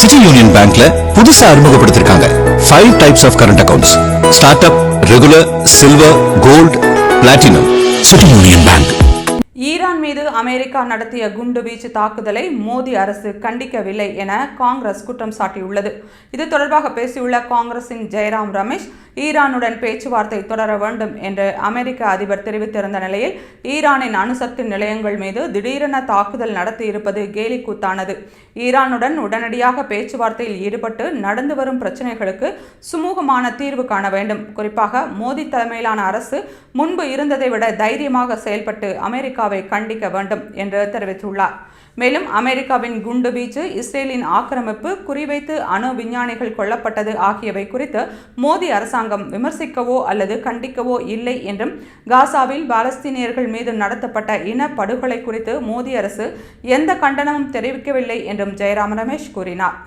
City union பேங்க்ல புதுசா அறிமுகப்படுத்திருக்காங்க. Five types of current accounts start up regular silver gold platinum city union bank Iran மீது America நடத்திய குண்டுவீச்சு தாக்குதலை மோடி அரசு கண்டிக்கவில்லை என காங்கிரஸ் குற்றம் சாட்டியுள்ளது. இது தொடர்பாக பேசியுள்ள காங்கிரசின் ஜெயராம் ரமேஷ் ஈரானுடன் பேச்சுவார்த்தை தொடர வேண்டும் என்று அமெரிக்க அதிபர் தெரிவித்திருந்த நிலையில் ஈரானின் அணுசக்தி நிலையங்கள் மீது திடீரென தாக்குதல் நடத்தியிருப்பது கேலிக்கூத்தானது. ஈரானுடன் உடனடியாக பேச்சுவார்த்தையில் ஈடுபட்டு நடந்து வரும் பிரச்சனைகளுக்கு சுமூகமான தீர்வு காண வேண்டும். குறிப்பாக மோடி தலைமையிலான அரசு முன்பு இருந்ததை விட தைரியமாக செயல்பட்டு அமெரிக்காவை கண்டிக்க வேண்டும் என்று தெரிவித்துள்ளார். மேலும் அமெரிக்காவின் குண்டு வீச்சு இஸ்ரேலின் ஆக்கிரமிப்பு குறிவைத்து அணு விஞ்ஞானிகள் கொல்லப்பட்டது ஆகியவை குறித்து மோடி அரசாங்கம் விமர்சிக்கவோ அல்லது கண்டிக்கவோ இல்லை என்றும் காசாவில் பாலஸ்தீனியர்கள் மீது நடத்தப்பட்ட இன படுகொலை குறித்து மோடி அரசு எந்த கண்டனமும் தெரிவிக்கவில்லை என்றும் ஜெயராம் ரமேஷ் கூறினார்.